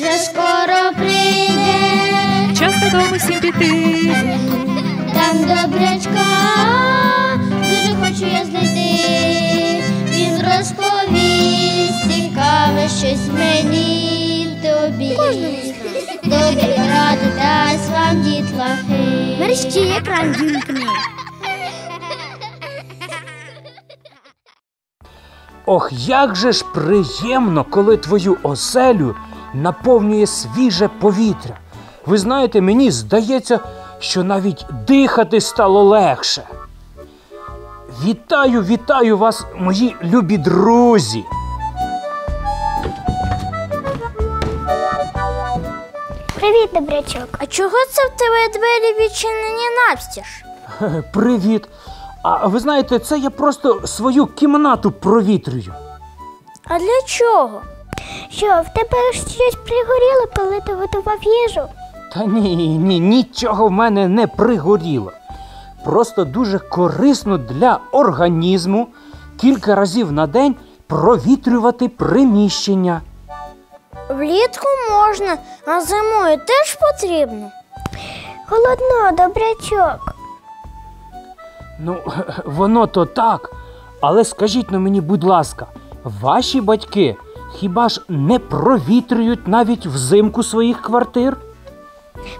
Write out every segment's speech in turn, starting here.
вже скоро прийде, Час додому всім піти. там добрячка, дуже хочу я знайти. Він розповість цікаве щось мені й тобі. Добрі ради дасть вам дітлахи. Мерщі екран вімкни. Ох, як же ж приємно, коли твою оселю наповнює свіже повітря. Ви знаєте, мені здається, що навіть дихати стало легше. Вітаю, вітаю вас, мої любі друзі! Привіт, добрячок. А чого це в тебе двері відчинені навстіж? Привіт! А ви знаєте, це я просто свою кімнату провітрюю. А для чого? Що, в тебе щось пригоріло, коли ти готував їжу? Та ні, ні, нічого в мене не пригоріло. Просто дуже корисно для організму кілька разів на день провітрювати приміщення. Влітку можна, а зимою теж потрібно. Холодно, добрячок. Ну, воно то так. Але скажіть на мені, будь ласка, ваші батьки хіба ж не провітрюють навіть взимку своїх квартир?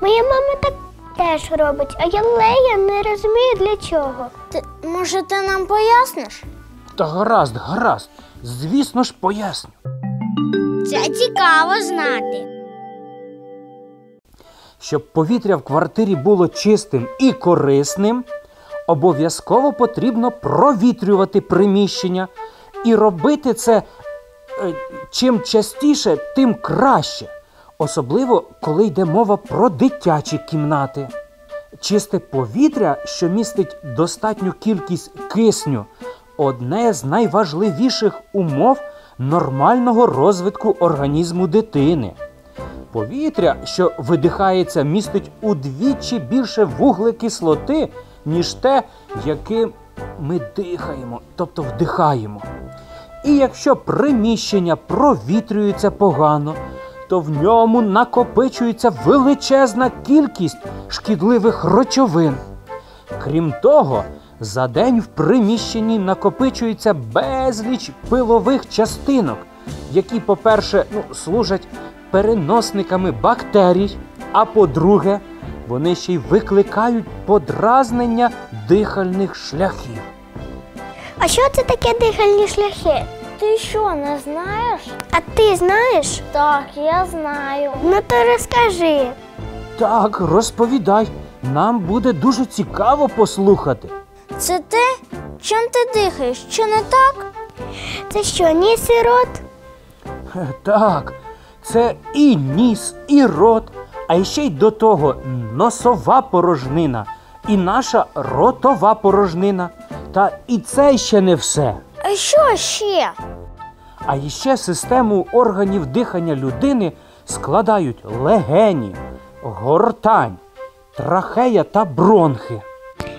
Моя мама так теж робить, а я Лея не розумію для чого. Ти, може, ти нам поясниш? Та гаразд, гаразд. Звісно ж, поясню. Це цікаво знати. Щоб повітря в квартирі було чистим і корисним, обов'язково потрібно провітрювати приміщення і робити це чим частіше, тим краще. Особливо, коли йде мова про дитячі кімнати. Чисте повітря, що містить достатню кількість кисню, одне з найважливіших умов нормального розвитку організму дитини. Повітря, що видихається, містить удвічі більше вуглекислоти, ніж те, яким ми дихаємо, тобто вдихаємо. І якщо приміщення провітрюється погано, то в ньому накопичується величезна кількість шкідливих речовин. Крім того, за день в приміщенні накопичується безліч пилових частинок, які, по-перше, ну, служать переносниками бактерій, а по-друге, вони ще й викликають подразнення дихальних шляхів. А що це таке дихальні шляхи? Ти що, не знаєш? А ти знаєш? Так, я знаю. Ну то розкажи. Так, розповідай, нам буде дуже цікаво послухати. Це те, чим ти дихаєш, чи не так? Це що, ніс і рот? Е, Так, це і ніс, і рот, а ще й до того носова порожнина, і наша ротова порожнина. Та і це ще не все. А що ще? А іще систему органів дихання людини складають легені, гортань, трахея та бронхи.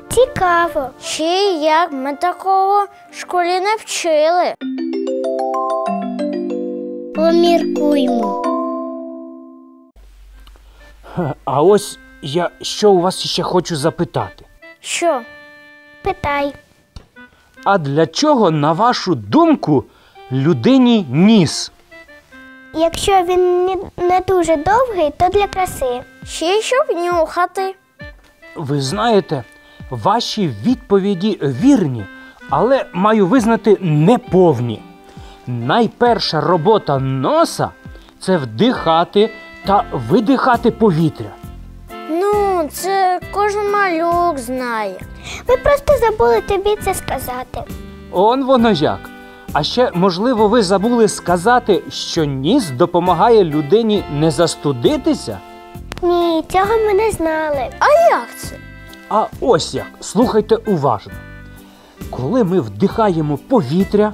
Цікаво. Ще як ми такого в школі не вчили. Поміркуймо. А ось я що у вас ще хочу запитати. Що? Питай. А для чого, на вашу думку, людині ніс? Якщо він не- дуже довгий, то для краси. Ще щоб нюхати. Ви знаєте, ваші відповіді вірні, але маю визнати неповні. Найперша робота носа це вдихати та видихати повітря. Ну, це кожен малюк знає. Ми просто забули тобі це сказати. Он воно як. А ще, можливо, ви забули сказати, що ніс допомагає людині не застудитися? Ні, цього ми не знали. А як це? А ось як, слухайте уважно. Коли ми вдихаємо повітря,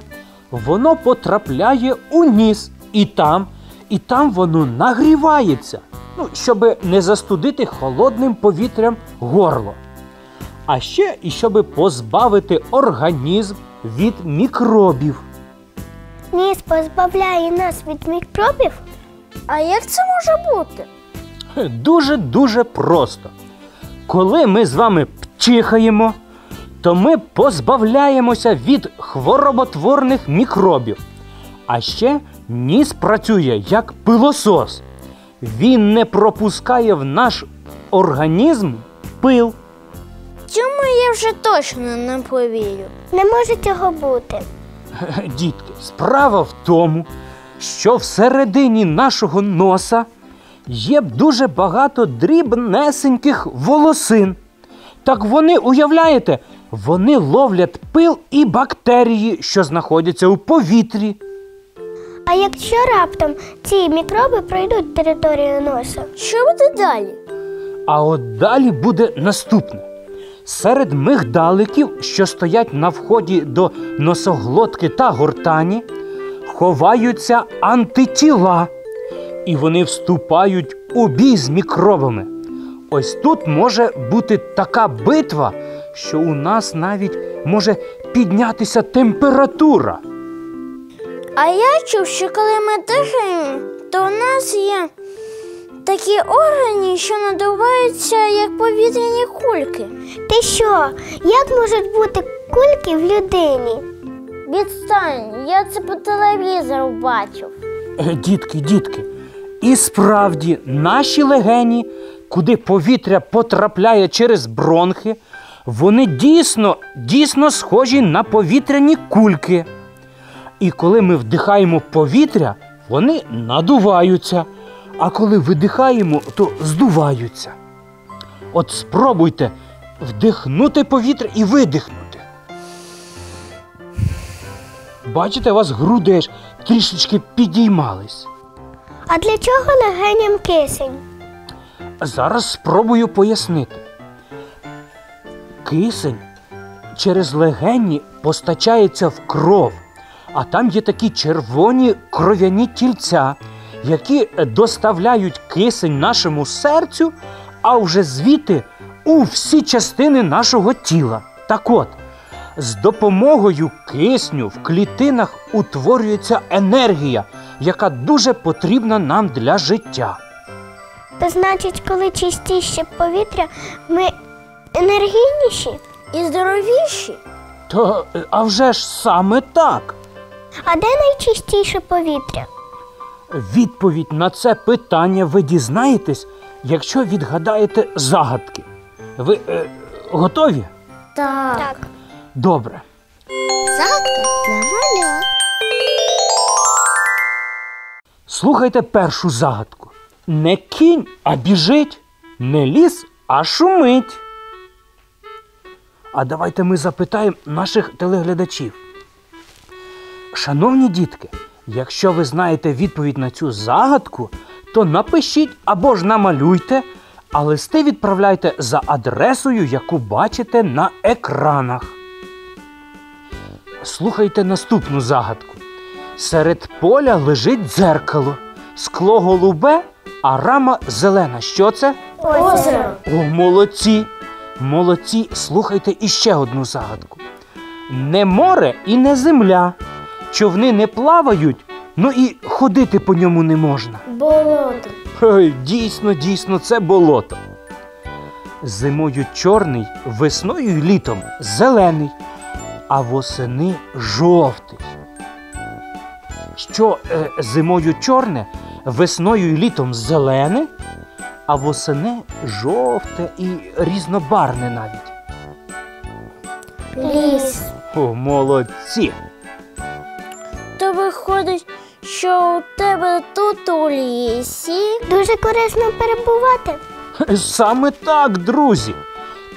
воно потрапляє у ніс, і там, і там воно нагрівається, ну, щоб не застудити холодним повітрям горло. А ще і щоб позбавити організм від мікробів. Ніс позбавляє нас від мікробів? А як це може бути? Дуже-дуже просто. Коли ми з вами чихаємо, то ми позбавляємося від хвороботворних мікробів. А ще ніс працює як пилосос. Він не пропускає в наш організм пил. Цьому я вже точно не повірю. Не може цього бути. Дітки, справа в тому, що всередині нашого носа є дуже багато дрібнесеньких волосин. Так вони, уявляєте, вони ловлять пил і бактерії, що знаходяться у повітрі. А якщо раптом ці мікроби пройдуть територію носа? Що буде далі? А от далі буде наступне. Серед мигдаликів, що стоять на вході до носоглотки та гортані, ховаються антитіла, і вони вступають у бій з мікробами. Ось тут може бути така битва, що у нас навіть може піднятися температура. А я чув, що коли ми дихаємо, то у нас є такі органи, що надуваються як повітряні кульки. Ти що? Як можуть бути кульки в людині? Відстань, я це по телевізору бачив. Е, Дітки, дітки, і справді наші легені, куди повітря потрапляє через бронхи, вони дійсно, дійсно схожі на повітряні кульки. І коли ми вдихаємо повітря, вони надуваються, а коли видихаємо, то здуваються. От спробуйте вдихнути повітря і видихнути. Бачите, у вас груди аж трішечки підіймались. А для чого легеням кисень? Зараз спробую пояснити. Кисень через легені постачається в кров, а там є такі червоні кров'яні тільця, які доставляють кисень нашому серцю, а вже звідти у всі частини нашого тіла. Так от, з допомогою кисню в клітинах утворюється енергія, яка дуже потрібна нам для життя. То значить, коли чистіше повітря, ми енергійніші? І здоровіші. То а вже ж саме так. А де найчистіше повітря? Відповідь на це питання ви дізнаєтесь, якщо відгадаєте загадки. Ви е, готові? Так. Добре. Загадка для маля. Слухайте першу загадку. Не кінь, а біжить, не ліс, а шумить. А давайте ми запитаємо наших телеглядачів. Шановні дітки, якщо ви знаєте відповідь на цю загадку, то напишіть або ж намалюйте, а листи відправляйте за адресою, яку бачите на екранах. Слухайте наступну загадку. Серед поля лежить дзеркало, скло голубе, а рама зелена. Що це? Озеро. О, молодці! Молодці, слухайте іще одну загадку. Не море і не земля. Човни не плавають, ну і ходити по ньому не можна. Болото. Ой, дійсно, дійсно, це болото. Зимою чорний, весною і літом зелений, а восени жовтий. Що е, зимою чорне, весною і літом зелене, а восени жовте і різнобарне навіть. Ліс. О, молодці! То виходить, що у тебе тут у лісі. Дуже корисно перебувати. Саме так, друзі.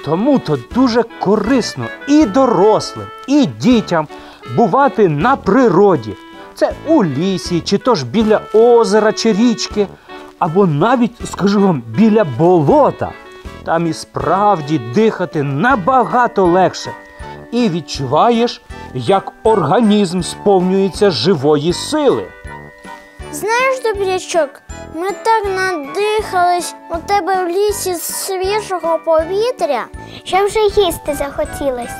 Тому то дуже корисно і дорослим, і дітям бувати на природі. Це у лісі, чи то ж біля озера чи річки, або навіть, скажу вам, біля болота. Там і справді дихати набагато легше. І відчуваєш, як організм сповнюється живої сили. Знаєш, добрячок, ми так надихались у тебе в лісі з свіжого повітря. Що вже їсти захотілось.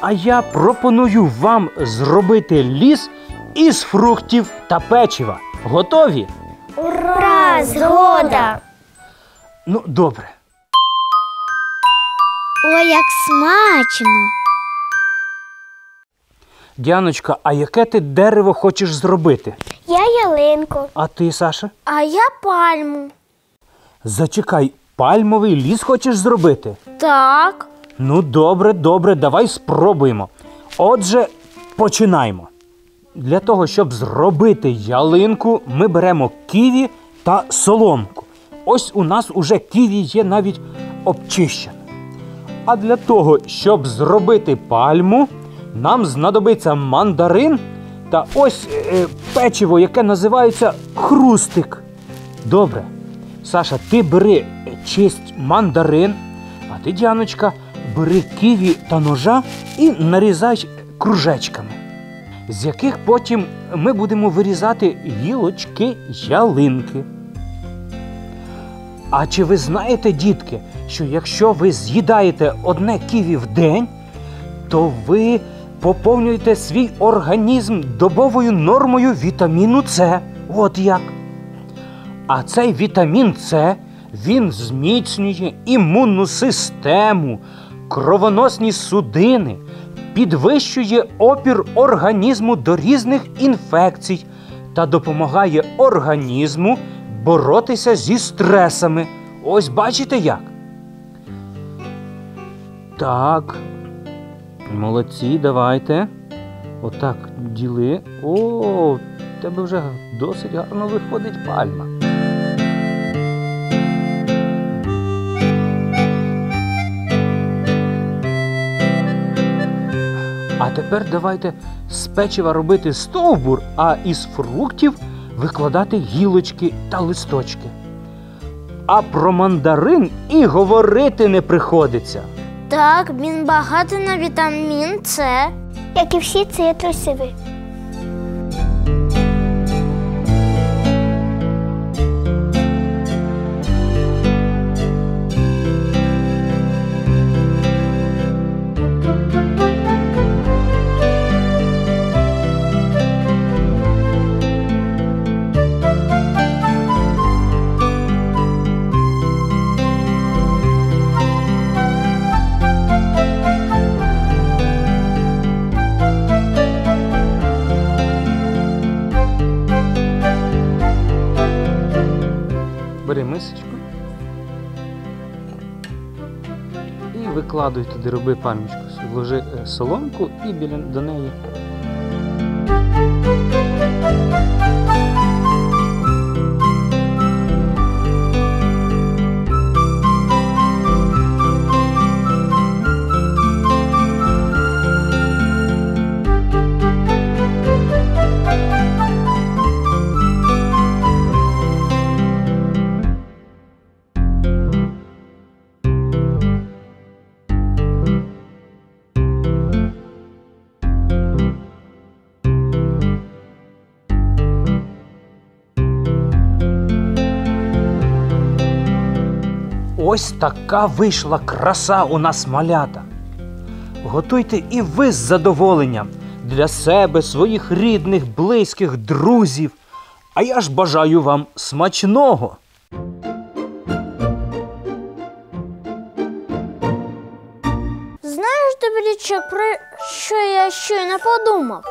А я пропоную вам зробити ліс із фруктів та печива. Готові? Ура! Згода. Ну, добре. Ой, як смачно. Діаночка, а яке ти дерево хочеш зробити? Я ялинку. А ти, Саша? А я пальму. Зачекай, пальмовий ліс хочеш зробити? Так. Ну, добре, добре, давай спробуємо. Отже, починаємо. Для того, щоб зробити ялинку, ми беремо ківі та соломку. Ось у нас уже ківі є навіть обчищене. А для того, щоб зробити пальму, нам знадобиться мандарин та ось е, печиво, яке називається хрустик. Добре. Саша, ти бери е, чисть мандарин, а ти, Діаночка, бери ківі та ножа і нарізай кружечками, з яких потім ми будемо вирізати гілочки ялинки. А чи ви знаєте, дітки, що якщо ви з'їдаєте одне ківі в день, то ви поповнюєте свій організм добовою нормою вітаміну С. От як. А цей вітамін С він зміцнює імунну систему, кровоносні судини, підвищує опір організму до різних інфекцій та допомагає організму боротися зі стресами. Ось бачите як. Так. Молодці, давайте. Отак діли. О, в тебе вже досить гарно виходить пальма. А тепер давайте з печива робити стовбур, а із фруктів викладати гілочки та листочки. А про мандарин і говорити не приходиться. Так, він багатий на вітамін С. Як і всі цитрусові. І викладуй туди, роби пальмочку. Вложи е, соломку і біля до неї. Ось така вийшла краса у нас малята. Готуйте і ви з задоволенням для себе, своїх рідних, близьких, друзів. А я ж бажаю вам смачного. Знаєш, Добрячок, про що я щойно подумав?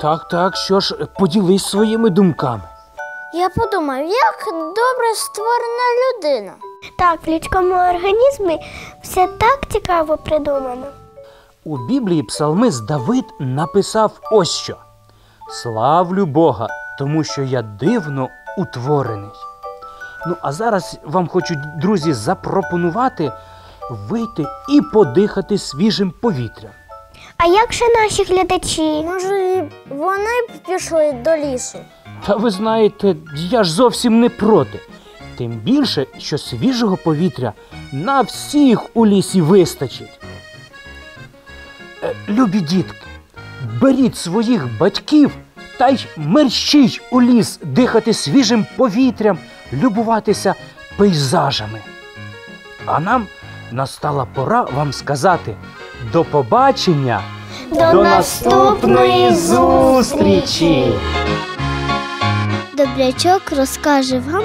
Так, так, що ж, поділись своїми думками. Я подумав, як добре створена людина. Так, в людському організмі все так цікаво придумано. У Біблії псалмист Давид написав ось що: Славлю Бога, тому що я дивно утворений. Ну, а зараз вам хочу, друзі, запропонувати вийти і подихати свіжим повітрям. А як же наші глядачі? Може, вони б пішли до лісу. Та ви знаєте, я ж зовсім не проти. Тим більше, що свіжого повітря на всіх у лісі вистачить. Е, Любі дітки, беріть своїх батьків та й мерщіть у ліс дихати свіжим повітрям, любуватися пейзажами. А нам настала пора вам сказати до побачення, До наступної зустрічі! Добрячок розкаже вам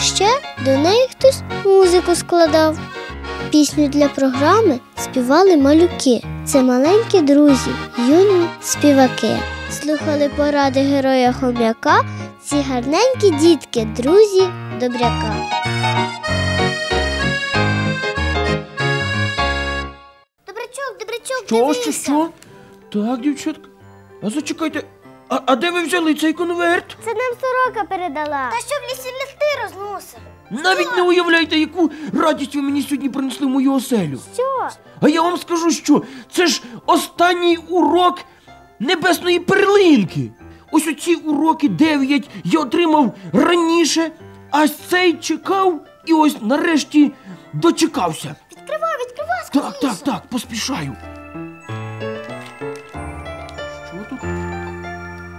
Ще до неї хтось музику складав. Пісню для програми співали малюки. Це маленькі друзі, юні співаки. Слухали поради героя хом'яка, ці гарненькі дітки, друзі добряка. Добрячок, добрячок, Що, що, що? Так, дівчатка. А зачекайте, а, а де ви взяли цей конверт? Це нам сорока передала. Та що в лісі листи розносив? Навіть не уявляєте, яку радість ви мені сьогодні принесли в мою оселю. Що? А я вам скажу, що це ж останній урок небесної перлинки. Ось оці уроки дев'ять я отримав раніше, а цей чекав і ось нарешті дочекався. Відкривай, відкривай, Так, так, так, поспішаю.